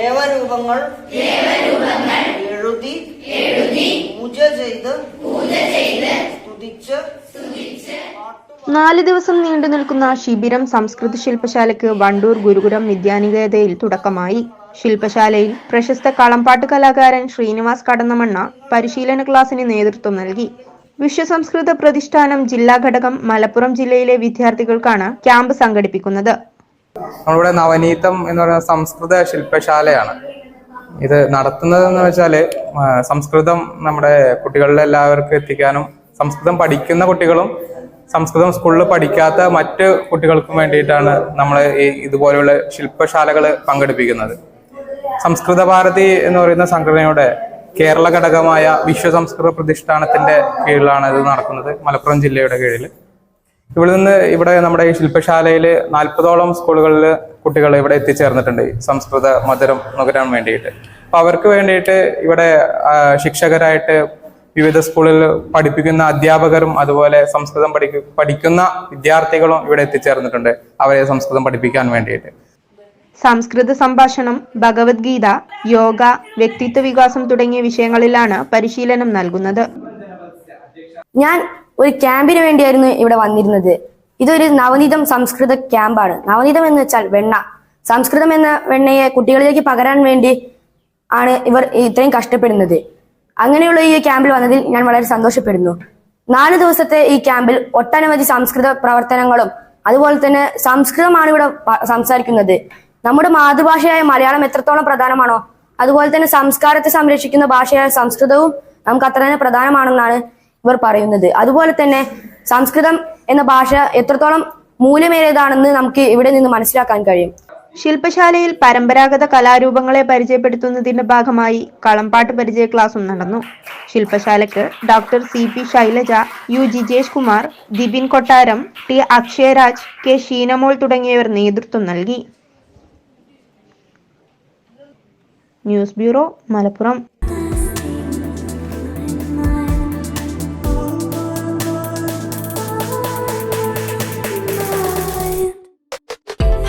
ദേവരൂപങ്ങൾ ദേവരൂപങ്ങൾ എഴുതി പൂജ ചെയ്ത് പൂജ ചെയ്ത് സ്തുതിച്ച് നാല് ദിവസം നീണ്ടു നിൽക്കുന്ന ശിബിരം സംസ്കൃത ശില്പശാലയ്ക്ക് വണ്ടൂർ ഗുരുകുലം വിദ്യാനികേതയിൽ തുടക്കമായി. ശില്പശാലയിൽ പ്രശസ്ത കളംപാട്ട് കലാകാരൻ ശ്രീനിവാസ് കടന്നമണ്ണ പരിശീലന ക്ലാസിന് നേതൃത്വം നൽകി. വിശ്വസംസ്കൃത പ്രതിഷ്ഠാനം ജില്ലാ ഘടകം മലപ്പുറം ജില്ലയിലെ വിദ്യാർത്ഥികൾക്കാണ് ക്യാമ്പ് സംഘടിപ്പിക്കുന്നത്. നമ്മളിവിടെ നവനീതം എന്ന് പറയുന്ന സംസ്കൃത ശില്പശാലയാണ്. ഇത് നടത്തുന്നത് എന്ന് വെച്ചാൽ സംസ്കൃതം നമ്മുടെ കുട്ടികളിലെ എല്ലാവർക്കും എത്തിക്കാനും സംസ്കൃതം പഠിക്കുന്ന കുട്ടികളും സംസ്കൃതം സ്കൂളിൽ പഠിക്കാത്ത മറ്റ് കുട്ടികൾക്കും വേണ്ടിയിട്ടാണ് നമ്മൾ ഈ ഇതുപോലെയുള്ള ശില്പശാലകൾ പങ്കെടുപ്പിക്കുന്നത്. സംസ്കൃത ഭാരതി എന്ന് പറയുന്ന സംഘടനയുടെ കേരള ഘടകമായ വിശ്വ സംസ്കൃത പ്രതിഷ്ഠാനത്തിന്റെ കീഴിലാണ് ഇത് നടക്കുന്നത് മലപ്പുറം ജില്ലയുടെ കീഴിൽ ഇവിടെ നിന്ന് ഇവിടെ നമ്മുടെ ഈ ശില്പശാലയിൽ നാൽപ്പതോളം സ്കൂളുകളിൽ കുട്ടികൾ ഇവിടെ എത്തിച്ചേർന്നിട്ടുണ്ട്. സംസ്കൃത മധുരം നുകരാൻ വേണ്ടിയിട്ട്. അപ്പൊ അവർക്ക് വേണ്ടിയിട്ട് ഇവിടെ ശിക്ഷകരായിട്ട് വിവിധ സ്കൂളിൽ പഠിപ്പിക്കുന്ന അധ്യാപകരും അതുപോലെ സംസ്കൃതം പഠി പഠിക്കുന്ന വിദ്യാർത്ഥികളും ഇവിടെ എത്തിച്ചേർന്നിട്ടുണ്ട് അവരെ സംസ്കൃതം പഠിപ്പിക്കാൻ വേണ്ടിയിട്ട്. സംസ്കൃത സംഭാഷണം ഭഗവത്ഗീത യോഗ വ്യക്തിത്വ വികാസം തുടങ്ങിയ വിഷയങ്ങളിലാണ് പരിശീലനം നൽകുന്നത്. ഞാൻ ഒരു ക്യാമ്പിന് വേണ്ടിയായിരുന്നു ഇവിടെ വന്നിരുന്നത്. ഇതൊരു നവനീതം സംസ്കൃത ക്യാമ്പാണ്. നവനീതം എന്ന് വെച്ചാൽ വെണ്ണ. സംസ്കൃതം എന്ന വെണ്ണയെ കുട്ടികളിലേക്ക് പകരാൻ വേണ്ടി ആണ് ഇവർ ഇത്രയും കഷ്ടപ്പെടുന്നത്. അങ്ങനെയുള്ള ഈ ക്യാമ്പിൽ വന്നതിൽ ഞാൻ വളരെ സന്തോഷപ്പെടുന്നു. നാല് ദിവസത്തെ ഈ ക്യാമ്പിൽ ഒട്ടനവധി സംസ്കൃത പ്രവർത്തനങ്ങളും അതുപോലെ തന്നെ സംസ്കൃതമാണ് ഇവിടെ സംസാരിക്കുന്നത്. നമ്മുടെ മാതൃഭാഷയായ മലയാളം എത്രത്തോളം പ്രധാനമാണോ അതുപോലെ തന്നെ സംസ്കാരത്തെ സംരക്ഷിക്കുന്ന ഭാഷയായ സംസ്കൃതവും നമുക്ക് അത്ര തന്നെ പ്രധാനമാണെന്നാണ് ഇവർ പറയുന്നത്. അതുപോലെ തന്നെ സംസ്കൃതം എന്ന ഭാഷ എത്രത്തോളം മൂല്യമേറിയതാണെന്ന് നമുക്ക് ഇവിടെ നിന്ന് മനസ്സിലാക്കാൻ കഴിയും. ശില്പശാലയിൽ പരമ്പരാഗത കലാരൂപങ്ങളെ പരിചയപ്പെടുത്തുന്നതിന്റെ ഭാഗമായി കളംപാട്ട് പരിചയ ക്ലാസും നടന്നു. ശില്പശാലയ്ക്ക് doctor C P Shailaja U Jijesh Kumar Dibin Kottaram T Akshayaraj K Sheenamol തുടങ്ങിയവർ നേതൃത്വം നൽകി. News bureau Malappuram.